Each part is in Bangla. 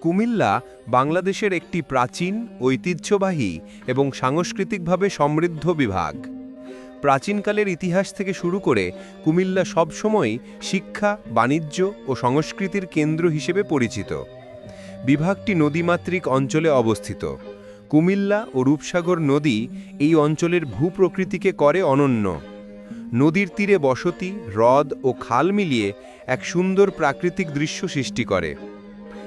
কুমিল্লা বাংলাদেশের একটি প্রাচীন, ঐতিহ্যবাহী এবং সাংস্কৃতিকভাবে সমৃদ্ধ বিভাগ। প্রাচীনকালের ইতিহাস থেকে শুরু করে কুমিল্লা সবসময়ই শিক্ষা, বাণিজ্য ও সংস্কৃতির কেন্দ্র হিসেবে পরিচিত। বিভাগটি নদীমাতৃক অঞ্চলে অবস্থিত। কুমিল্লা ও রূপসাগর নদী এই অঞ্চলের ভূপ্রকৃতিকে করে অনন্য। নদীর তীরে বসতি, হ্রদ ও খাল মিলিয়ে এক সুন্দর প্রাকৃতিক দৃশ্য সৃষ্টি করে।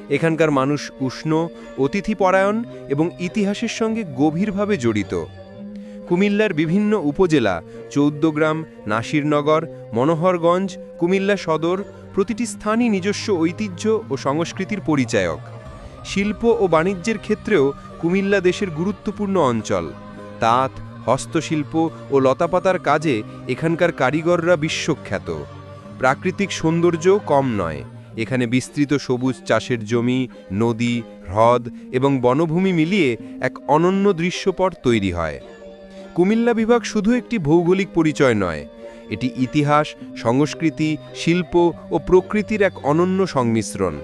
এখানকার মানুষ উষ্ণ, অতিথিপরায়ণ এবং ইতিহাসের সঙ্গে গভীরভাবে জড়িত। কুমিল্লার বিভিন্ন উপজেলা চৌদ্দগ্রাম নাসিরনগর, মনোহরগঞ্জ, কুমিল্লা সদর, প্রতিটি স্থানই নিজস্ব ঐতিহ্য ও সংস্কৃতির পরিচায়ক। শিল্প ও বাণিজ্যের ক্ষেত্রেও কুমিল্লা দেশের গুরুত্বপূর্ণ অঞ্চল। তাঁত, হস্তশিল্প ও লতাপাতার কাজে এখানকার কারিগররা বিশ্বখ্যাত। প্রাকৃতিক সৌন্দর্যও কম নয়। এখানে বিস্তৃত সবুজ চাষের জমি, নদী, হ্রদ এবং বনভূমি মিলিয়ে এক অনন্য দৃশ্যপট তৈরি হয়। কুমিল্লা বিভাগ শুধু একটি ভৌগোলিক পরিচয় নয়, এটি ইতিহাস, সংস্কৃতি, শিল্প ও প্রকৃতির এক অনন্য সংমিশ্রণ।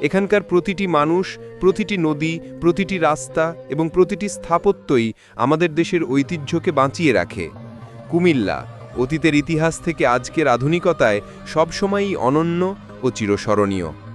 এখানকার প্রতিটি মানুষ, প্রতিটি নদী, প্রতিটি রাস্তা এবং প্রতিটি স্থাপত্যই আমাদের দেশের ঐতিহ্যকে বাঁচিয়ে রাখে। কুমিল্লা অতীতের ইতিহাস থেকে আজকের আধুনিকতায় সবসময়ই অনন্য ও চিরস্মরণীয়।